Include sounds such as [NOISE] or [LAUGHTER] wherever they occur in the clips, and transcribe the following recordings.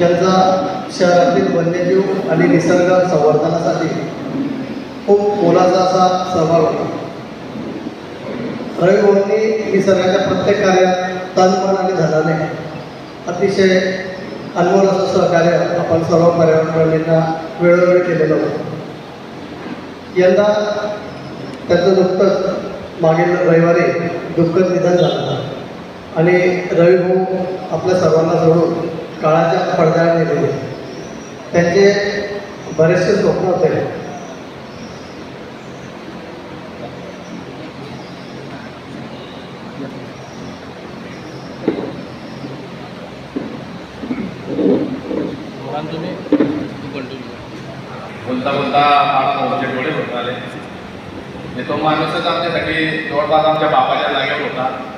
त्यांचा शहरातील वन्यजीव आणि निसर्ग संवर्धनासाठी खूप मोलाचा असा सहभाग होता. रवी भाऊंनी निसर्गाच्या प्रत्येक कार्यात तनमन आणि धनाने अतिशय अनमोल असं सहकार्य आपण सर्व पर्यावरणप्रेमींना वेळोवेळी केलेलं होतं. यंदा त्याचं नुकतंच मागील रविवारी दुःखद निधन झालं. आणि रवी भाऊ आपल्या सर्वांना सोडून काळाच्या पडद्यावर गेलेले त्यांचे बरेचसे स्वप्न होते. बोलता बोलता मला भाऊचे डोळे होत आले तो माणूसच आमच्यासाठी जवळपास आमच्या बापाच्या जागेवर होता.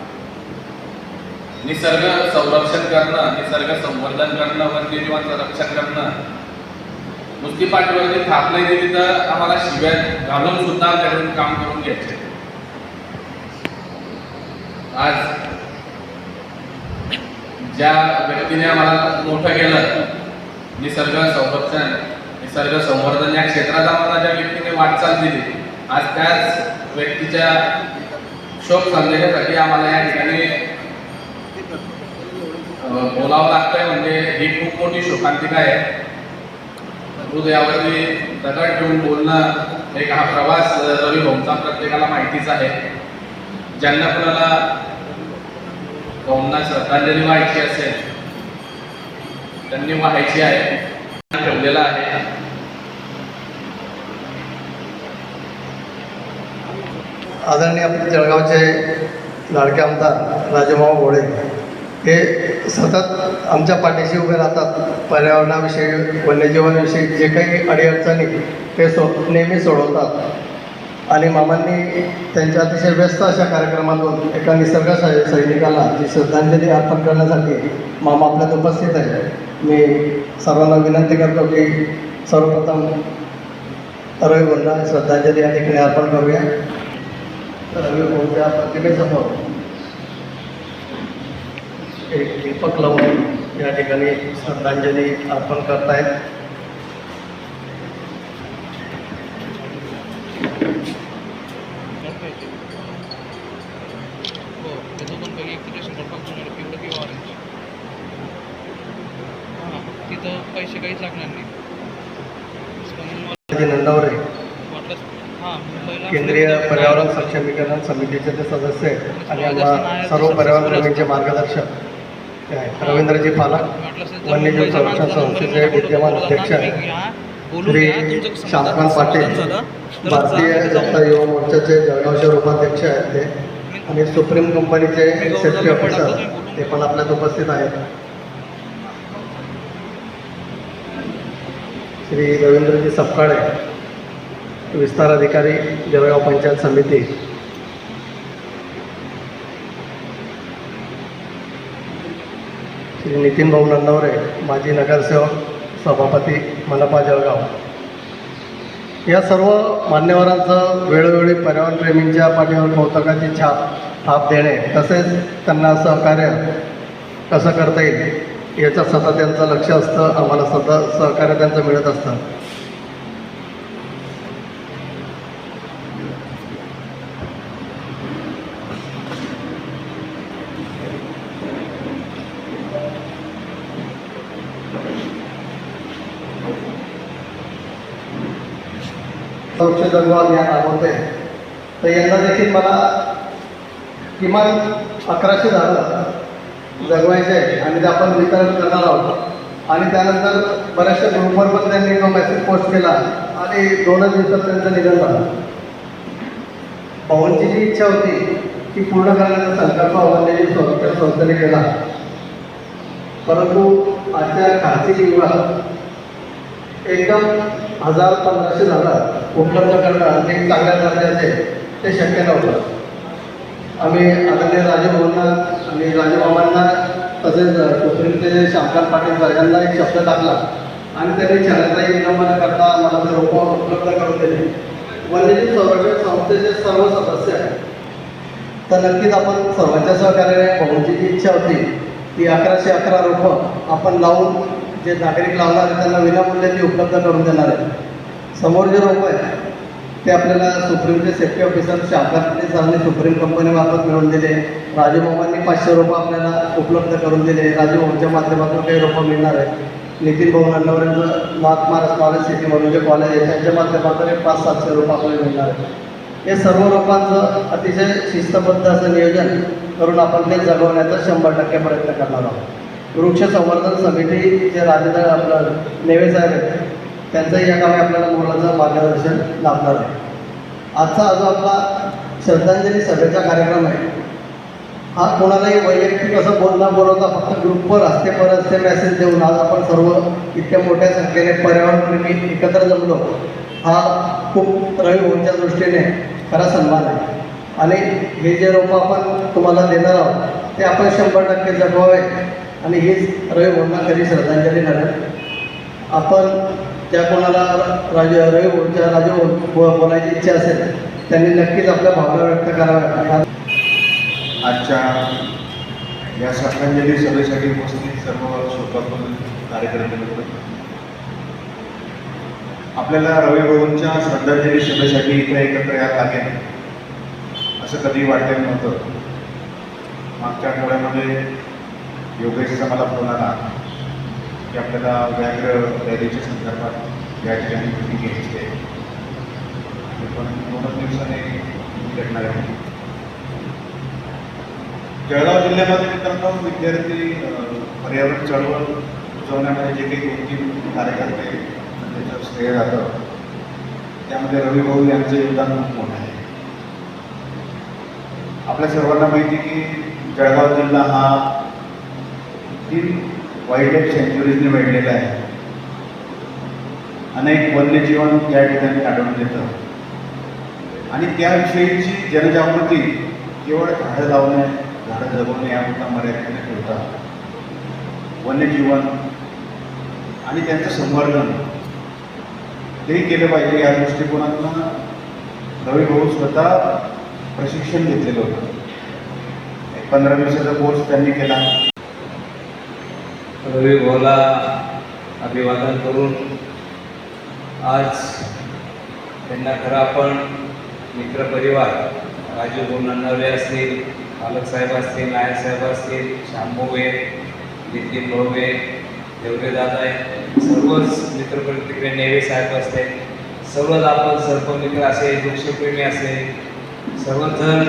निसर्ग संरक्षण करणं निसर्ग संवर्धन करणं वन्यजीवांचं रक्षण करणं. नुसती पाठीवरती थाप नाही दिली तर आम्हाला शिव्यात घालून सुद्धा आमच्याकडून काम करून घ्यायचे. आज ज्या व्यक्तीने आम्हाला मोठं केलं निसर्ग संरक्षण निसर्ग संवर्धन या क्षेत्रात आम्हाला ज्या व्यक्तीने वाटचाल दिली आज त्याच व्यक्तीच्या शोक संदेशासाठी आम्हाला या ठिकाणी बोलावं लागतंय म्हणजे ही खूप मोठी शोकांतिका आहे. हृदयावरती दगड ठेवून बोलणं एक हा प्रवास रवी होमचा प्रत्येकाला माहितीच आहे. ज्यांना कुणाला होमना श्रद्धांजली व्हायची असेल त्यांनी व्हायची आहे. ठेवलेला आहे. आदरणीय आपले जळगावचे लाडके आमदार राजेभाऊ गोळे हे सतत आमच्या पाठीशी उभे राहतात. पर्यावरणाविषयी वन्यजीवांविषयी जे काही अडीअडचणी ते सो नेहमी सोडवतात. आणि मामांनी त्यांच्या अतिशय व्यस्त अशा कार्यक्रमातून एका निसर्ग सैनिकाला जी श्रद्धांजली अर्पण करण्यासाठी मामा आपल्यात उपस्थित आहे मी सर्वांना विनंती करतो की सर्वप्रथम रवी बोलला श्रद्धांजली या ठिकाणी अर्पण करूया. रवी भाऊच्या प्रतिमेसमोर एक दीपक लावून या ठिकाणी श्रद्धांजली अर्पण करतायत. हो तिथं पैसे काहीच लागणार नाही म्हणून नंदावरे केंद्रीय पर्यावरण सक्षमीकरण समितीचे ते सदस्य आहेत आणि सर्व पर्यावरण प्रेमींचे मार्गदर्शक रवींद्रजी पालक वन्यजीव संरक्षण संस्थेचे विद्यमान अध्यक्ष श्री घ्या, पाटील भारतीय जनता युवा मोर्चाचे जळगावचे उपाध्यक्ष आहेत ते. आणि सुप्रीम कंपनीचे सेफ्टी ऑफिसर ते पण आपल्यात उपस्थित आहेत. श्री रवींद्रजी सपकाळे विस्तार अधिकारी जळगाव पंचायत समिती. श्री नितीन भाऊ नंदवरे माजी नगरसेवक सभापती मनपा जळगाव. या सर्व मान्यवरांचं वेळोवेळी पर्यावरणप्रेमींच्या पाठीवर कौतुकाची छाप थाप देणे तसेच त्यांना सहकार्य कसं करता येईल याचं सतत त्यांचं लक्ष असतं आम्हाला सतत सहकार्य त्यांचं मिळत असतं. संशय जगवाल या होते. तर यंदा देखील मला किमान अकराशे झाडं जगवायचे आहे. आणि ते आपण वितरण करणार आहोत. आणि त्यानंतर बऱ्याचशा ग्रुपवर पण त्यांनी तो मेसेज पोस्ट केला. आणि दोनच दिवसात त्यांचं निधन झालं. पवनची जी इच्छा होती ती पूर्ण करण्याचा संकल्प वन्यजीव संरक्षण संस्थेने केला. परंतु आजच्या खाजगी युगात एकदम हजार पंधराशे झाडं उपलब्ध करणं अधिक चांगल्या दर्जाचे ते शक्य नव्हतं. आम्ही आदरणीय राजे आणि राजेमामांना तसेच सुप्रीमचे शामकांत पाटील सर यांना एक शब्द टाकला आणि त्यांनी छायाताई विलंबन करता मला ते रोपं उपलब्ध करून दिली. वन्यजीव संरक्षण संस्थेचे सर्व सदस्य आहेत. तर नक्कीच आपण सर्वांच्या सहकार्याने भाऊंची जी इच्छा होती ती अकराशे अकरा रोपं आपण लावून जे नागरिक लावणार आहेत त्यांना विनामूल्य ती उपलब्ध करून देणार आहे. समोर जे रोपं आहे ते आपल्याला सुप्रीमचे सेफ्टी ऑफिसर शाखाने सरांनी सुप्रीम कंपनीमार्फत मिळवून दिले. राजू पाचशे रोपं आपल्याला उपलब्ध करून दिले. राजू माध्यमातून काही रोपं मिळणार आहे नितीन भाऊ अण्णावरांचं नॉर्थ महाराष्ट्र नॉलेज सिटी म्हणून जे कॉलेज आहे त्यांच्या माध्यमातून एक पाच सातशे रोपं आपल्याला मिळणार आहे हे सर्व रोपांचं अतिशय शिस्तबद्ध असं नियोजन करून आपण ते जगवण्याचा शंभर टक्के प्रयत्न करणार आहोत. वृक्ष संवर्धन समिती जे राजेंद्र आपलं नेवे साहेब आहेत त्यांचंही या कामी आपल्याला मोलाचं मार्गदर्शन लाभणार आहे. आजचा जो आपला श्रद्धांजली सभेचा कार्यक्रम आहे हा कोणालाही वैयक्तिक असं बोलणं बोलवता फक्त ग्रुपवर असते पर असते मेसेज देऊन आज आपण सर्व इतक्या मोठ्या संख्येने पर्यावरणप्रेमी एकत्र जमलो हा खूप रवी भाऊंच्या दृष्टीने खरा सन्मान आहे. आणि हे जे रोपं आपण तुम्हाला देणार आहोत ते आपण शंभर टक्के जगवावे. आणि हेच रवी भाऊंना खरी श्रद्धांजली ठरेल. आपण ज्या कोणाला राज रवी भाऊंच्या राजू बोलायची इच्छा असेल त्यांनी नक्कीच आपल्या भावना व्यक्त कराव्या. आजच्या या श्रद्धांजली सभेसाठी उपस्थित सर्व श्रोतापूर कार्यकर्त्यांबद्दल आपल्याला रवी भाऊंच्या श्रद्धांजली सभेसाठी इथे एकत्र या लागेल असं कधी वाटलेलं नव्हतं. मागच्या आठवड्यामध्ये योगेशचा मला फोन आला. की आपल्याला व्याघ्र रॅलीच्या संदर्भात या ठिकाणी मिटिंग घ्यायची आहे. पण दोनच दिवसाने भेटणार आहे. जळगाव जिल्ह्यामध्ये मित्रांनो विद्यार्थी पर्यावरण चळवळ उचवण्यामध्ये जे काही दोन कार्यकर्ते त्याचं श्रेय जातं त्यामध्ये रवी भाऊ यांचं योगदान खूप मोठं आहे. आपल्या सर्वांना माहिती की जळगाव जिल्हा हा तीन वाईल्ड लाईफ सँच्युरीजने वेढलेलं आहे. अनेक वन्यजीवन त्या ठिकाणी आढळून येतं. आणि त्याविषयीची जनजागृती केवळ झाडं लावणे झाडं जगवणे यापुरता मर्यादित न ठेवता वन्यजीवन आणि त्यांचं संवर्धन तेही केलं पाहिजे या दृष्टिकोनातून. रवी भाऊ स्वतः प्रशिक्षण घेतलेलं होतं. एक पंधरा दिवसाचा कोर्स त्यांनी केला. रवी भाऊला अभिवादन करून आज त्यांना खरं आपण मित्रपरिवार राजू भाऊ नन्नवे असतील पालकसाहेब असतील नायकसाहेब असतील शांभोवे नितीन भावे देवरे दादा आहे सर्वच मित्रपरिवार तिकडे नेवे साहेब असते सर्वच आपण सर्पमित्र असे वृक्षप्रेमी असेल सर्वजण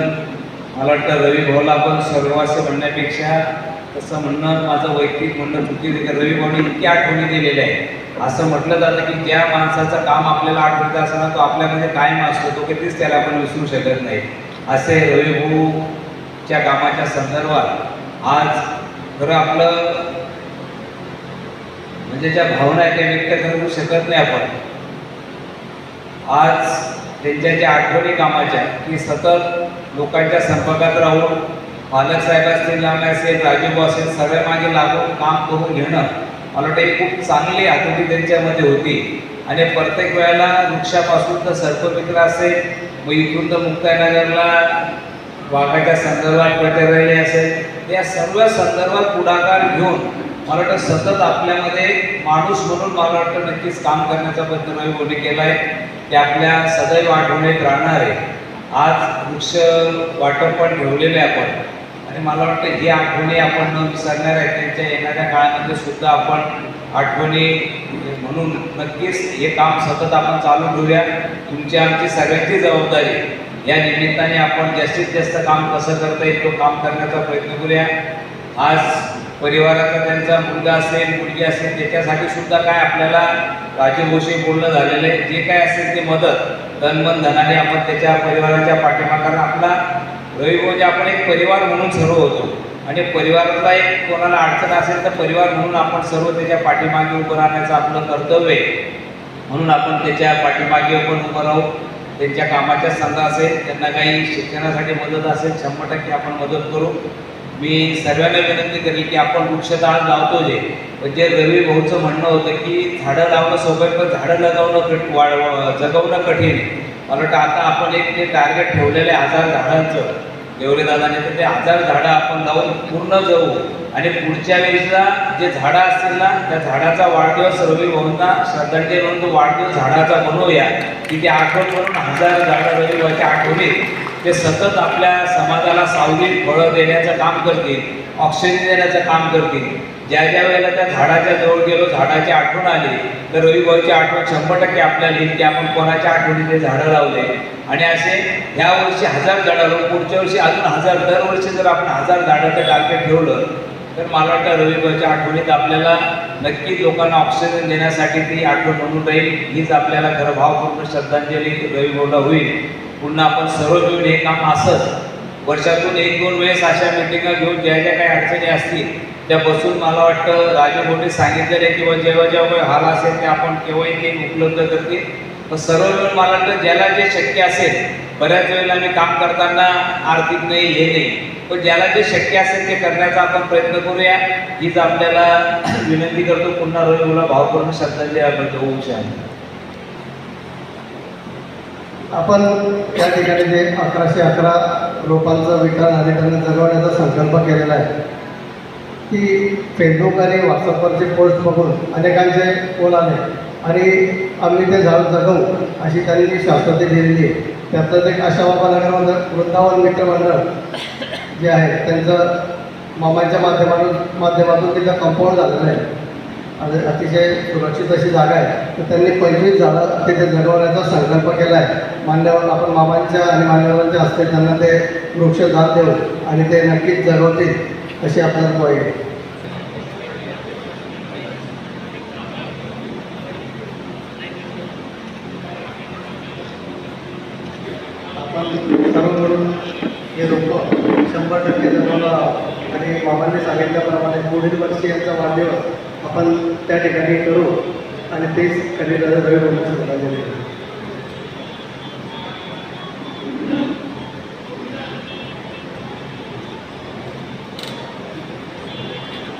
मला वाटतं रवी भाऊला आपण सर्व असे म्हणण्यापेक्षा तसं म्हणणं माझं वैयक्तिक म्हणणं चुकीचं रवी भाऊनी इतक्या आठवणी दिलेल्या आहे असं म्हटलं जातं की ज्या माणसाचं काम आपल्याला आठवत असताना तो आपल्यामध्ये कायम असतो तो कधीच त्याला आपण विसरू शकत नाही. असे रवी भाऊच्या कामाच्या संदर्भात आज खरं आपलं म्हणजे ज्या भावना आहेत त्या व्यक्त करू शकत नाही आपण. आज त्यांच्या ज्या आठवणी कामाच्या की सतत लोकांच्या संपर्कात राहून पालक साहेब असतील लावले असेल राजीव असेल सगळे मागे लागून काम करून घेणं. मला वाटतं खूप चांगली आकृती त्यांच्यामध्ये होती. आणि प्रत्येक वेळेला वृक्षापासून तर सर्पमित्र असेल मग इथून तर मुक्तानगरला वाघाच्या संदर्भात पटेरले असेल. या सर्व संदर्भात पुढाकार घेऊन मला वाटतं सतत आपल्यामध्ये माणूस म्हणून मला वाटतं नक्कीच काम करण्याचा बद्दल मी मोदी केला आहे ते आपल्या सदैव आठवणीत राहणार आहे. आज वृक्ष वाटप पण ठेवलेले आहे आपण. आणि मला वाटतं ही आठवणी आपण न विसरणार आहे. त्यांच्या येणाऱ्या काळामध्ये सुद्धा आपण आठवणी म्हणजे म्हणून नक्कीच हे काम सतत आपण चालू ठेवूया. तुमची आमची सगळ्यांची जबाबदारी. या निमित्ताने आपण जास्तीत जास्त काम कसं करता येईल तो काम करण्याचा प्रयत्न करूया. आज परिवाराचा त्यांचा मुलगा असेल मुलगी असेल त्याच्यासाठी सुद्धा काय आपल्याला राजभूषे बोलणं झालेलं आहे. जे काय असेल ते मदत तन मन धनाने आपण त्याच्या परिवाराच्या पाठीमागानं आपला रविभोज म्हणजे आपण एक परिवार म्हणून सर्व होतो. आणि परिवारातला एक कोणाला अडचण असेल तर परिवार म्हणून आपण सर्व त्याच्या पाठीमागे उभं राहण्याचं आपलं कर्तव्य आहे. म्हणून आपण त्याच्या पाठीमागे पण उभं राहू. त्यांच्या कामाच्या संघ असेल त्यांना काही शिक्षणासाठी मदत असेल शंभर टक्के आपण मदत करू. मी सर्वांना विनंती करेल की आपण वृक्षदान लावतो जे. पण जे रवी भाऊचं म्हणणं होतं की झाडं लावणं सोबत पण झाडं लगावणं कठ वाढ जगवणं कठीण आहे. मला वाटतं आता आपण एक ते टार्गेट ठेवलेलं आहे हजार झाडांचं. गेवरेदादाने तर ते हजार झाडं आपण लावून पूर्ण जाऊ आणि पुढच्या वेळेला जे झाडं असतील ना त्या झाडाचा वाढदिवस रवी भाऊंना श्रद्धांजली म्हणून तो वाढदिवस झाडाचा बनवूया. की ते आठवण म्हणून हजार झाडं रवी भाऊच्या आठवणीत ते सतत आपल्या समाजाला सावलीत फळं देण्याचं काम करतील ऑक्सिजन देण्याचं काम करतील. ज्या ज्या वेळेला त्या झाडाच्या जवळ गेलो झाडाची आठवण आली तर रविभाऊची आठवण शंभर टक्के आपल्याला येईल की आपण कोणाच्या आठवणीने झाडं लावले. आणि असे ह्या वर्षी हजार झाडं लावून पुढच्या वर्षी अजून हजार दरवर्षी जर आपण हजार झाडाचं टार्गेट ठेवलं तर मला वाटतं रविभाऊच्या आठवणीत आपल्याला नक्कीच लोकांना ऑक्सिजन देण्यासाठी ती आठवण म्हणून राहील. हीच आपल्याला खरं भावपूर्ण श्रद्धांजली रविभाऊला होईल. पुन्हा आपण सर्व मिळून हे काम असंच वर्षातून एक दोन वेळेस अशा मिटिंगा घेऊन ज्या ज्या काही अडचणी असतील त्या बसून मला वाटतं राजू मोठे सांगितलेले किंवा जेव्हा जेव्हा काही हाल असेल ते आपण केव्हाही ते उपलब्ध करतील. पण सर्व मिळून मला वाटतं ज्याला जे शक्य असेल बऱ्याच वेळेला मी काम करताना आर्थिक नाही हे नाही. पण ज्याला जे शक्य असेल ते करण्याचा आपण प्रयत्न करूया. हीच आपल्याला [CLEARS THROAT] विनंती करतो. पुन्हा रविला भावपूर्ण श्रद्धांजली आपण होऊ शकतो आपण त्या ठिकाणी जे अकराशे अकरा लोकांचा वितरण अधिकाऱ्यांनी जगवण्याचा संकल्प केलेला आहे. की फेसबुक आणि व्हॉट्सअपवरचे पोस्ट बघून अनेकांचे फोन आले. आणि आम्ही ते झाड जगवू अशी त्यांनी शाश्वती दिलेली आहे. त्यातलं एक आशा बाबा वृंदावन मित्र मंडळ जे आहे त्यांचं मामांच्या माध्यमातून माध्यमातून तिथं कंपाऊंड झालेलं आहे. आणि अतिशय सुरक्षित अशी जागा आहे. तर त्यांनी पंचवीस झाडं तिथे जगवण्याचा संकल्प केला आहे. मान्यवर आपण मामांच्या आणि मान्यवरांच्या हस्ते त्यांना ते वृक्ष झाड देऊ आणि ते नक्कीच जगवतील. अशी आपल्याला ग्वाही आहे आपण सर्व मिळून हे रोपं शंभर टक्के जगवणं आणि मामांनी सांगितल्याप्रमाणे पुढील वर्षी यांचा वाढदिवस आपण त्या ठिकाणी करू आणि तेच कधी रवी बोलण्याचं श्रद्धांजली देऊ.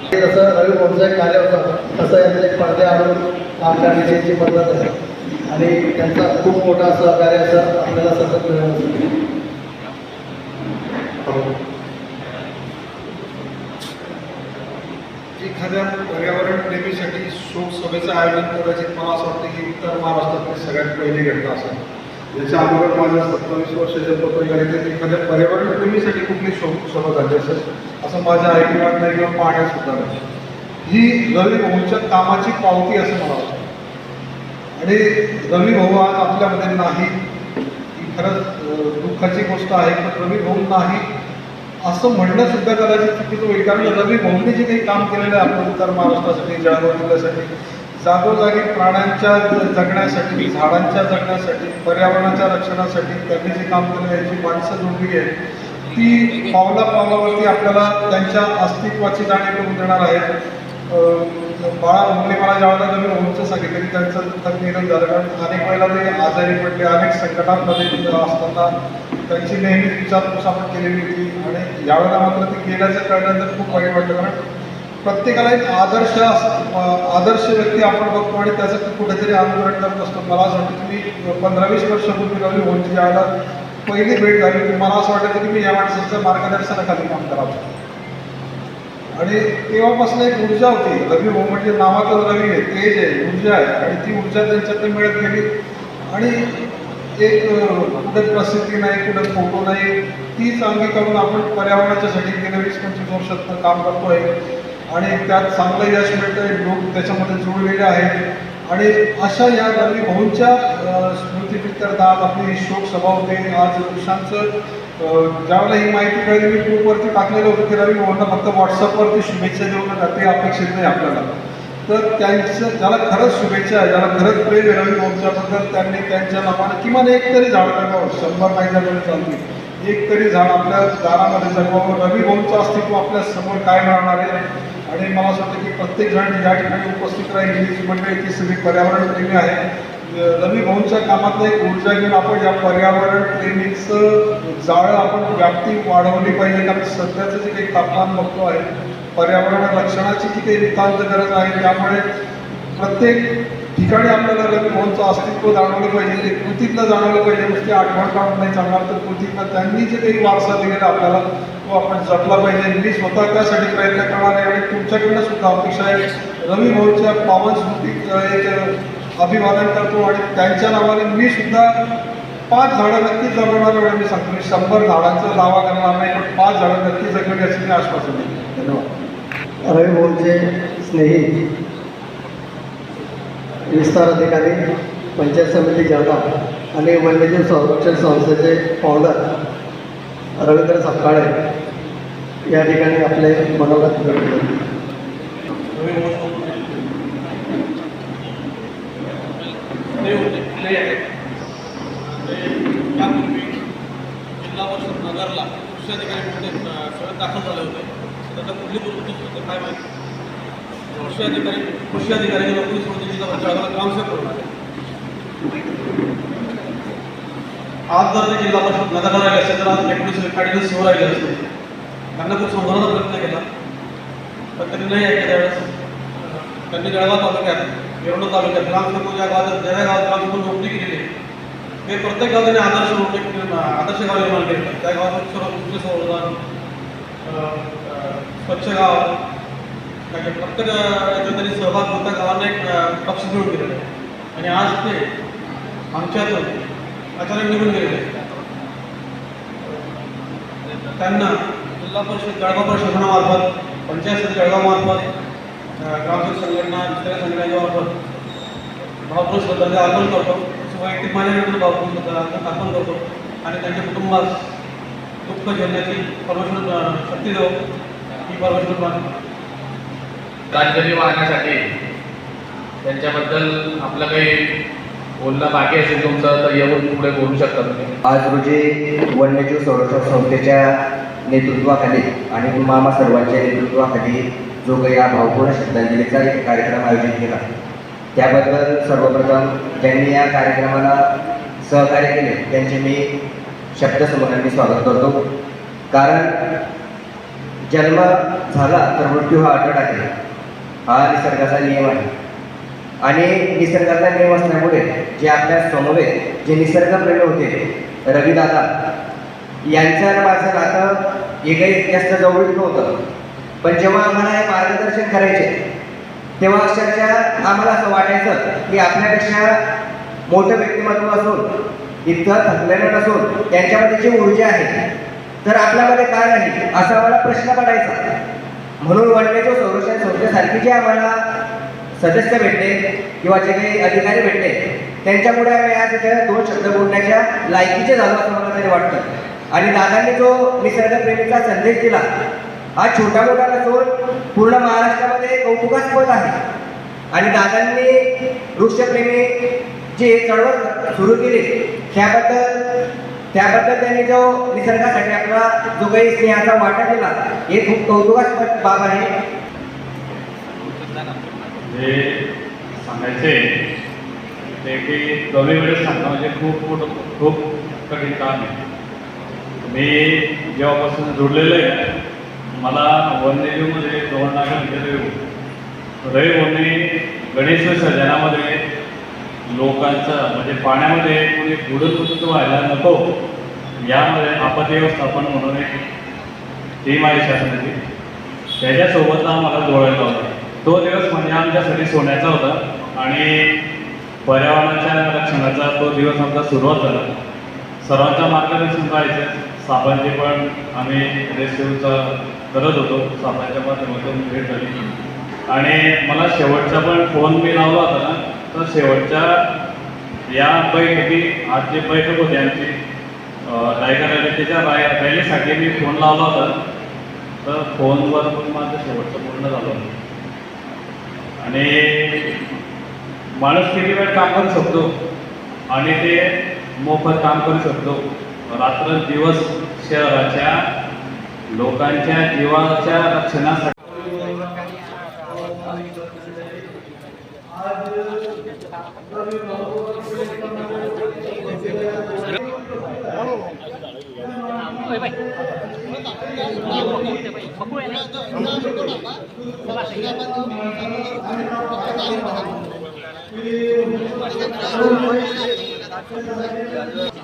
हे व्यवसाय कार्य होता तसं यांचे पडदे आणून काम करण्याची यांची पद्धत आहे. आणि त्यांचा खूप मोठा सहकार्य असं आपल्याला सतत मिळत एखाद्या पर्यावरण प्रेमीसाठी शोक सभेचं आयोजन करायचे मला असं वाटतं की उत्तर महाराष्ट्रातली सगळ्यात पहिली घटना असेल याच्या अगोदर माझ्या सत्तावीस वर्षाच्या पत्रकारितेत एखाद्या पर्यावरण प्रेमीसाठी कुठली शोक सभा झाली असेल असं माझ्या ऐकण्यात नाही किंवा पाहण्यात सुद्धा नाही. ही रवी भाऊच्या कामाची पावती असं मला वाटतं. आणि रवी भाऊ आज आपल्यामध्ये नाही. ही खरंच दुःखाची गोष्ट आहे पण रवी भाऊ नाही. असं म्हणणं सुद्धा कदाचित चुकीचं होईल कारण रवी भाऊंनी जे काही काम केलेलं आहे आपल्या उत्तर महाराष्ट्रासाठी जळगाव जिल्ह्यासाठी जागोजागी प्राण्यांच्या जगण्यासाठी झाडांच्या जगण्यासाठी पर्यावरणाच्या रक्षणासाठी त्यांनी जे काम केलं याची माणसं जोडली आहे ती पावला पावलावरती आपल्याला त्यांच्या अस्तित्वाची जाणीव करून देणार आहेत. बाळा मुंगले मला ज्यावेळेला तुम्ही भाऊंचं सांगितलं की त्यांचं तर निधन झालं कारण अनेक वेळेला ते आजारी पडले अनेक संकटांमध्ये असताना त्यांची नेहमी विचारपूस आपण केलेली होती आणि यावेळेला मात्र ते गेल्याचं कळल्यानंतर खूप वाईट वाटलं कारण प्रत्येकाला एक आदर्श आदर्श व्यक्ती आपण बघतो आणि त्याचं कुठेतरी अनुकरण करत असतो. मला असं वाटतं की पंधरा वीस वर्षापूर्वी लावली भाऊंची ज्यावेळेला पहिली भेट झाली मला असं वाटतं की मी या माणसाचं मार्गदर्शनाखाली काम करावं. आणि तेव्हापासून एक ऊर्जा होती. रवी हो म्हणजे नावातच रवी आहे तेज आहे ऊर्जा आहे आणि ती ऊर्जा त्यांच्यातून मिळत गेली. आणि एक अं, कुठे प्रसिद्धी नाही कुठे फोटो नाही तीच अंगीकारून आपण पर्यावरणाच्यासाठी गेल्या वीस पंचवीस वर्षात काम करतोय. आणि त्यात चांगलं यश मिळतंय लोक त्याच्यामध्ये जुळलेले आहेत. आणि अशा या रवी भाऊंच्या अं, आज आपली शोक सभा होते. आज सुशांतचं ज्यावेळेला ही माहिती कळली मी ग्रुपवरती टाकलेलं होतं की रवी मोहनला फक्त व्हॉट्सअपवरती शुभेच्छा देऊ नका ते अपेक्षित नाही आपल्याला. तर त्यांचं ज्याला खरंच शुभेच्छा आहे ज्याला खरंच प्रेम आहे रवी मोहनच्याबद्दल त्यांनी त्यांच्या नावाने किमान एक तरी झाड टाकावं शंभर नाही झालं चालतील. एक तरी झाड आपल्या दारामध्ये जगवावं. रवी मोहनचं अस्तित्व आपल्यासमोर काय राहणार आहे? आणि मला असं वाटतं की प्रत्येक जण या ठिकाणी उपस्थित राहील. ही जी मंडळी ती सगळी पर्यावरण प्रेमी आहे. रवी भाऊंच्या कामातलं एक ऊर्जा घेऊन आपण या पर्यावरण प्रेमीचं जाळं आपण व्याप्ती वाढवली पाहिजे. कारण सध्याचं जे काही तापमान बघतो आहे पर्यावरण रक्षणाची जी काही नितांत गरज आहे त्यामुळे प्रत्येक ठिकाणी आपल्याला रवी भाऊंचं अस्तित्व जाणवलं पाहिजे. ते कृतीतलं जाणवलं पाहिजे. नुसती आठवण काढून नाही चालणार तर कृतीतनं त्यांनी जे काही वारसा दिलेला आपल्याला तो आपण जपला पाहिजे. मी स्वतः त्यासाठी प्रयत्न करणार आहे आणि तुमच्याकडनं सुद्धा अपेक्षा आहे रवी मोहनच्या पावन स्मृती एक अभिवादन करतो आणि त्यांच्या नावाने मी सुद्धा पाच झाडं नक्कीच जगवणार एवढं मी सांगतो. मी शंभर झाडांचा दावा करणार नाही पण पाच झाडं नक्की जगवली असं मी आश्वासन धन्यवाद. रवी भाऊंचे स्नेही विस्तार अधिकारी पंचायत समिती जळगाव आणि वन्यजीव संरक्षण संस्थेचे फाउंडर रवींद्र सपकाळे या ठिकाणी आपले मनोगत व्यक्त करतील यापूर्वी जिल्हा परिषद नगरला कृषी अधिकारी म्हणून सगळं दाखल झाले होते. त्याचा कुठली दुरुस्ती होते काय माहिती? कृषी अधिकारी कृषी अधिकाऱ्यांची नोकरी सोडून जिल्हा परिषद ग्रामसेवक करून आले आज जर ते जिल्हा परिषद नगरला राहिले असेल तर आज एकोणीस अडीच सुरू राहिले असते त्यांना खूप समजावण्याचा प्रयत्न केला. पण त्यांनी नाही ऐकलं त्यावेळेस. त्यांनी जळगाव तालुक्यात येरवडा तालुक्यात ग्रामसेवक ज्या गावात ज्या गावात ग्रामसेवक नोकरी केलेली आहे, ते प्रत्येक गावाने आदर्श म्हणून आदर्श गाव निर्माण केलं त्या गावात सर्व कृषी संवर्धन अं, स्वच्छ गाव प्रत्येक याच्यात त्यांनी सहभाग होता गावांना एक पक्ष मिळून दिलेलं आहे. आणि आज ते आमच्यातून अचानक निघून गेलेले आहेत. त्यांना जिल्हा परिषद जळगाव प्रशासनामार्फत पंचायत जळगाव जळगावमार्फत ग्रामसेवक संघटना दुसऱ्या संघटनेच्या मार्फत भावपूर्ण श्रद्धांजली अर्पण करतो. वैयक्तिक माझ्याकडे भावपूर्ण श्रद्धांजली अर्पण करतो. आणि त्यांच्या कुटुंबास दुःख झेलण्याची परमेश्वर शक्ती देऊ ही परमेश्वर मानतो श्रद्धांजली वाहण्यासाठी त्यांच्याबद्दल आपलं काही बोलणं बाकी असेल तुमचं तर येऊन पुढे बोलू शकता तुम्ही. आज रोजी वन्यजीव संरक्षण संस्थेच्या नेतृत्वाखाली आणि मामा सर्वांच्या नेतृत्वाखाली जो काही या भावपूर्ण श्रद्धांजलीचा एक कार्यक्रम आयोजित केला. त्याबद्दल सर्वप्रथम ज्यांनी या कार्यक्रमाला सहकार्य केले त्यांचे मी शब्दसमोरांनी स्वागत करतो. कारण जन्म झाला तर मृत्यू हा अटळ आहे. हा निसर्गाचा नियम आहे. आणि निसर्गाचा नियम असल्यामुळे जे आपल्या समवेत जे निसर्गप्रेमी होते रविदादा यांचं माझं नातं एकही जास्त जवळ नव्हतं. पण जेव्हा आम्हाला हे मार्गदर्शन करायचे तेव्हा अक्षरशः आम्हाला असं वाटायचं की आपल्यापेक्षा मोठं व्यक्तिमत्व असून इतकं थकलेलं नसून त्यांच्यामध्ये जी ऊर्जा आहे तर आपल्यामध्ये काय नाही असा आम्हाला प्रश्न पडायचा. म्हणून वन्यजीव संरक्षण संस्थेसारखी जे आम्हाला सदस्य भेटले किंवा जे काही अधिकारी भेटले त्यांच्यामुळे आम्ही आज इथे दोन शब्द बोलण्याच्या लायकीचे झालो असं मला तरी वाटतं. आणि दादांनी जो निसर्गप्रेमीचा संदेश दिला हा छोटा मोठा नसून पूर्ण महाराष्ट्रामध्ये कौतुकास्पद आहे. आणि दादांनी वृक्षप्रेमी जे चळवळ सुरू केली त्याबद्दल त्याबद्दल त्यांनी जो निसर्गासाठी आपला जो काही स्नेहाचा वाटा दिला हे खूप कौतुकास्पद बाब आहे. जे सांगायचे ते की कमी वेळेस सांगणं म्हणजे खूप मोठं खूप कठीण काम आहे. मी जेव्हापासून जोडलेलं आहे मला वन्यजीवमध्ये दोन नागं म्हणजे गणेश विसर्जनामध्ये लोकांचं म्हणजे पाण्यामध्ये कोणी बुडून व्हायला नको. यामध्ये आपत्ती व्यवस्थापन म्हणून एक टीम आहे शासनाची. त्याच्यासोबत आम्हाला जोडायला होता तो दिवस म्हणजे आमच्यासाठी सोन्याचा होता आणि पर्यावरणाच्या रक्षणाचा तो दिवस आमचा सुरुवात झाला. सर्वांचा मार्गदर्शन राहायचं सापांचे पण आम्ही रेस्क्यूचा करत होतो. सापांच्या माध्यमातून भेट झाली. आणि मला शेवटचा पण फोन मी लावला होता ना तर शेवटच्या या बैठकी आज जी बैठक होती आमची रायगड रॅलीच्या राय रॅलीसाठी मी फोन लावला होता. तर फोनवर पण माझं शेवटचं पूर्ण झालं आणि माणूस किती वेळ काम करू शकतो? आणि ते मोफत काम करू शकतो? रात्र दिवस शहराच्या लोकांच्या जीवाच्या रक्षणासाठी. हो, हो, हो.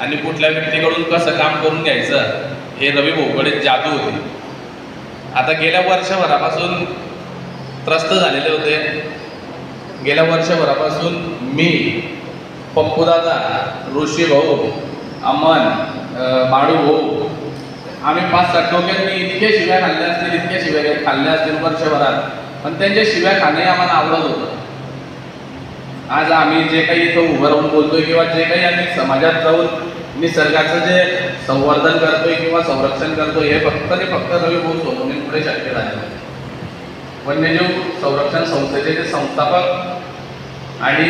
आणि कुठल्या व्यक्तीकडून कसं काम करून घ्यायचं हे रवी भोगडे जादू होती. आता गेल्या वर्षभरापासून त्रस्त झालेले होते. गेल्या वर्षभरापासून मी पप्पूदादा ऋषी भाऊ अमन माडू भाऊ आम्ही पाच सात टोक्यांनी इतके शिव्या खाल्ल्या असतील इतक्या शिव्या खाल्ल्या असतील वर्षभरात. पण त्यांच्या शिव्या खाणे आम्हाला आवडत होतं. आज आम्ही जे काही इथं उभं राहून बोलतोय किंवा जे काही आम्ही समाजात जाऊन निसर्गाचं जे संवर्धन करतोय किंवा संरक्षण करतोय हे फक्त आणि फक्त रवी भाऊ सोनवणेंमुळे शक्य झाले वन्यजीव संरक्षण संस्थेचे जे संस्थापक आणि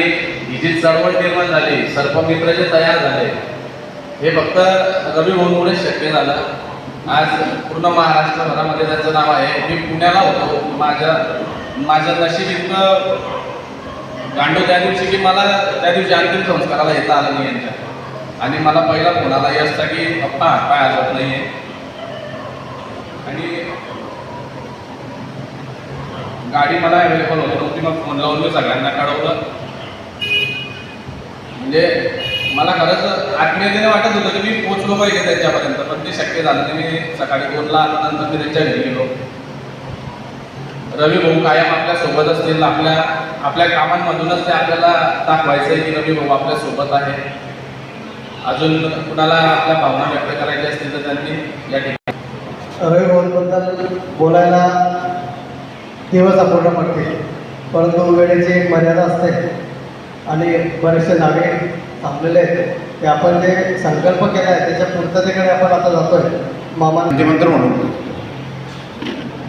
ही जी चळवळ निर्माण झाली सर्पमित्र जे तयार झाले हे फक्त रवी भाऊमुळे शक्य झालं. आज पूर्ण महाराष्ट्रभरामध्ये त्याचं नाव आहे मी पुण्याला होतो. माझ्या माझ्या नशीब इतकं गांडू त्या दिवशी की मला त्या दिवशी अंतिम संस्काराला येता आलं नाही यांच्या. आणि मला पहिला फोन आला असता की पप्पा काय आलं नाहीये. आणि गाडी मला अवेलेबल होत नव्हती. मग फोन लावून मी सगळ्यांना कळवलं. म्हणजे मला खरंच आत्मीयतेने वाटत होतं की मी पोचलो पाहिजे त्यांच्यापर्यंत पण ते शक्य झालं ते मी सकाळी बोलला आल्यानंतर मी त्यांच्या घरी गेलो. रवी भाऊ कायम आपल्यासोबत असतील आपल्या आपल्या कामांमधूनच ते आपल्याला दाखवायचं आहे की रवी भाऊ आपल्यासोबत आहे. अजून कुणाला आपल्या भावना व्यक्त करायच्या असतील तर त्यांनी या ठिकाणी रवी भाऊंबद्दल बोलायला दिवस अपूर्ण पडते परंतु वेळेची एक मर्यादा असते आणि बरेचसे नागरिक थांबलेले आहेत. ते आपण जे संकल्प केला आहे त्याच्या पूर्ततेकडे आपण आता जातोय. मामा मंत्र म्हणून.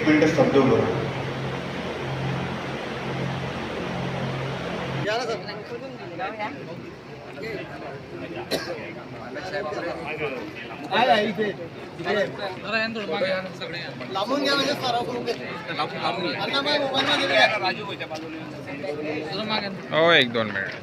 एक मिनिट लांबून घ्या म्हणजे सराव करून. हो एक दोन मिनिट